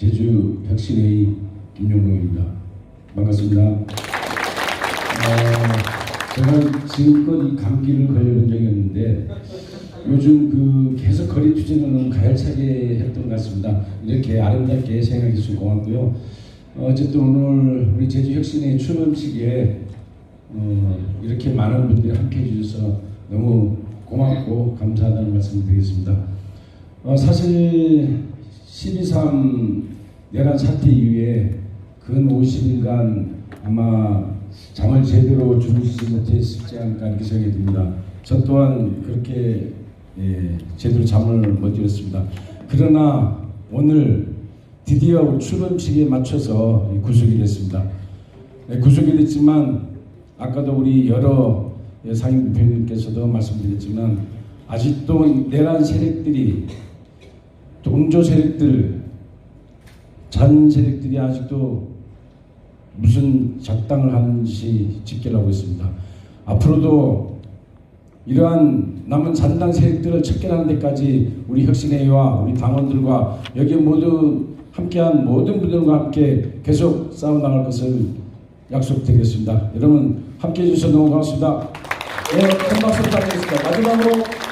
제주 혁신회의 김용봉입니다. 반갑습니다. 어, 제가 지금껏 이 감기를 걸려본 적이 없는데 요즘 그 계속 거리 투쟁은 가열차게 했던 것 같습니다. 이렇게 아름답게 생각해 주셔서 고맙고요. 어, 어쨌든 오늘 우리 제주 혁신회의 출범식에 어, 이렇게 많은 분들이 함께 해 주셔서 너무 고맙고 감사하다는 말씀 드리겠습니다. 어, 사실 12.3 내란 사태 이후에 근 50일간 아마 잠을 제대로 주무시지 못했지 않을까 이렇게 생각이 듭니다. 저 또한 그렇게 예, 제대로 잠을 못 이뤘습니다. 그러나 오늘 드디어 출범식에 맞춰서 구속이 됐습니다. 네, 구속이 됐지만 아까도 우리 여러 예, 상임 대표님께서도 말씀드렸지만 아직도 내란 세력들이 동조 세력들 잔 세력들이 아직도 무슨 작당을 하는지 집계를 하고 있습니다. 앞으로도 이러한 남은 잔당 세력들을 척결하는 데까지 우리 혁신회의와 우리 당원들과 여기 모두 함께한 모든 분들과 함께 계속 싸워나갈 것을 약속드리겠습니다. 여러분 함께해 주셔서 너무 고맙습니다. 네, 큰 박수 부탁드리겠습니다. 마지막으로